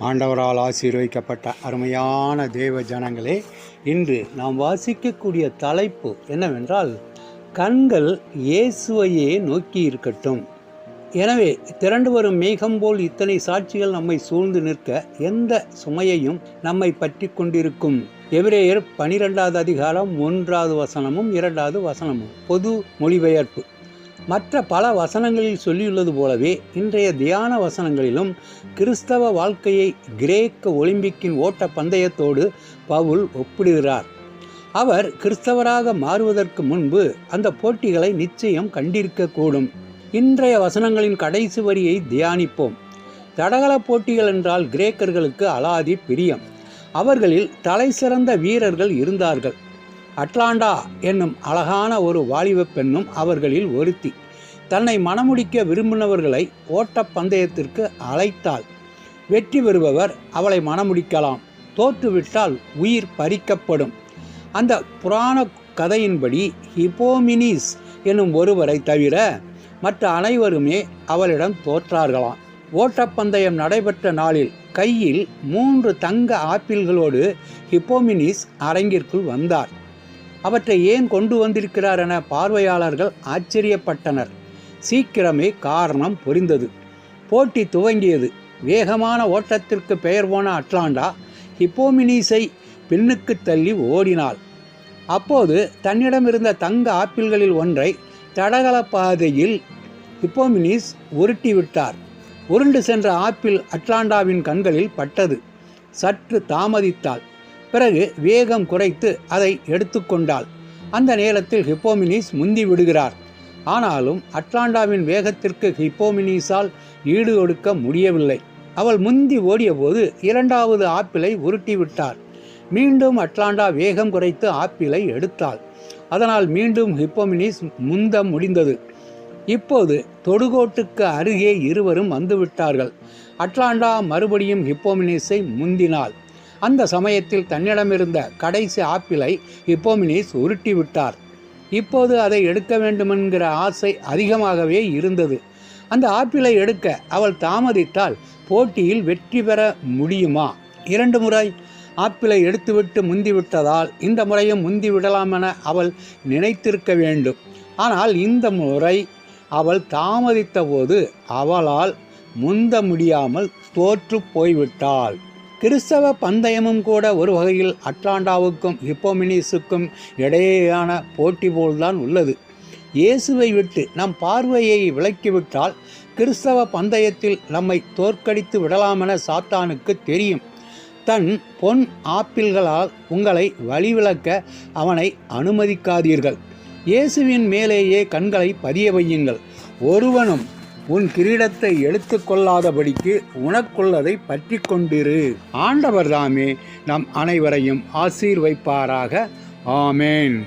ஆண்டவரால் ஆசீர்வதிக்கப்பட்ட அருமையான தேவ ஜனங்களே இன்று நாம் வாசிக்கக்கூடிய தலைப்பு என்னவென்றால் கண்கள் இயேசுவையே நோக்கி இருக்கட்டும். எனவே திரண்டு வரும் மேகம் போல் இத்தனை சாட்சிகள் நம்மை சூழ்ந்து நிற்க எந்த சுமையையும் நம்மை பற்றி கொண்டிருக்கும். எபிரேயர் பனிரெண்டாவது அதிகாரம் ஒன்றாவது வசனமும் இரண்டாவது வசனமும். பொது மொழிபெயர்ப்பு. மற்ற பல வசனங்களில் சொல்லியுள்ளது போலவே இன்றைய தியான வசனங்களிலும் கிறிஸ்தவ வாழ்க்கையை கிரேக்க ஒலிம்பிக்கின் ஓட்ட பந்தயத்தோடு பவுல் ஒப்பிடுகிறார். அவர் கிறிஸ்தவராக மாறுவதற்கு முன்பு அந்த போட்டிகளை நிச்சயம் கண்டிருக்கக்கூடும். இன்றைய வசனங்களின் கடைசி வரியை தியானிப்போம். தடகள போட்டிகள் என்றால் கிரேக்கர்களுக்கு அலாதி பிரியம். அவர்களில் தலை சிறந்த வீரர்கள் இருந்தார்கள். அட்லாண்டா என்னும் அழகான ஒரு வாலிப பெண்ணும் அவர்களில் ஒருத்தி. தன்னை மணமுடிக்க விரும்பினவர்களை ஓட்டப்பந்தயத்திற்கு அழைத்தாள். வெற்றி பெறுபவர் அவளை மணமுடிக்கலாம் தோற்றுவிட்டால் உயிர் பறிக்கப்படும். அந்த புராண கதையின்படி ஹிப்போமினிஸ் என்னும் ஒருவரை தவிர மற்ற அனைவருமே அவளிடம் தோற்றார்களாம். ஓட்டப்பந்தயம் நடைபெற்ற நாளில் கையில் மூன்று தங்க ஆப்பிள்களோடு ஹிப்போமினிஸ் அரங்கிற்குள் வந்தார். அவற்றை ஏன் கொண்டு வந்திருக்கிறார் என பார்வையாளர்கள் ஆச்சரியப்பட்டனர். சீக்கிரமே காரணம் புரிந்தது. போட்டி துவங்கியது. வேகமான ஓட்டத்திற்கு பெயர் போன அட்லாண்டா ஹிப்போமினிஸை பின்னுக்கு தள்ளி ஓடினாள். அப்போது தன்னிடம் இருந்த தங்க ஆப்பிள்களில் ஒன்றை தடகள பாதையில் ஹிப்போமினிஸ் உருட்டி விட்டார் உருண்டு சென்ற ஆப்பிள் அட்லாண்டாவின் கண்களில் பட்டது. சற்று தாமதித்தாள். பிறகு வேகம் குறைத்து அதை எடுத்துக்கொண்டாள் அந்த நேரத்தில் ஹிப்போமினிஸ் முந்தி விடுகிறார். ஆனாலும் அட்லாண்டாவின் வேகத்திற்கு ஹிப்போமினிஸால் ஈடு கொடுக்க முடியவில்லை. அவள் முந்தி ஓடியபோது இரண்டாவது ஆப்பிளை உருட்டி விட்டார் மீண்டும் அட்லாண்டா வேகம் குறைத்து ஆப்பிளை எடுத்தாள். அதனால் மீண்டும் ஹிப்போமினிஸ் முந்த முடிந்தது. இப்போது தொடுகோட்டுக்கு அருகே இருவரும் வந்துவிட்டார்கள். அட்லாண்டா மறுபடியும் ஹிப்போமினிஸை முந்தினாள். அந்த சமயத்தில் தன்னிடமிருந்த கடைசி ஆப்பிளை ஹிப்போமினிஸ் உருட்டி விட்டார் இப்போது அதை எடுக்க வேண்டுமென்கிற ஆசை அதிகமாகவே இருந்தது. அந்த ஆப்பிளை எடுக்க அவள் தாமதித்தால் போட்டியில் வெற்றி பெற முடியுமா? இரண்டு முறை ஆப்பிளை எடுத்துவிட்டு முந்திவிட்டதால் இந்த முறையும் முந்திவிடலாம் என அவள் நினைத்திருக்க வேண்டும். ஆனால் இந்த முறை அவள் தாமதித்த போது அவளால் முந்த முடியாமல் தோற்று போய்விட்டாள். கிறிஸ்தவ பந்தயமும் கூட ஒரு வகையில் அட்லாண்டாவுக்கும் ஹிப்போமினிஸுக்கும் இடையேயான போட்டி போல்தான் உள்ளது. இயேசுவை விட்டு நம் பார்வையை விலக்கிவிட்டால் கிறிஸ்தவ பந்தயத்தில் நம்மை தோற்கடித்து விடலாமென சாத்தானுக்கு தெரியும். தன் பொன் ஆப்பிள்களால் உங்களை வழிவிளக்க அவனை அனுமதிக்காதீர்கள். இயேசுவின் மேலேயே கண்களை பதிய வையுங்கள். ஒருவனும் உன் கிரீடத்தை எடுத்துக்கொள்ளாதபடிக்கு உனக்குள்ளதை பற்றி கொண்டிரு ஆண்டவர் தாமே நம் அனைவரையும் ஆசீர்வைப்பாராக. ஆமேன்.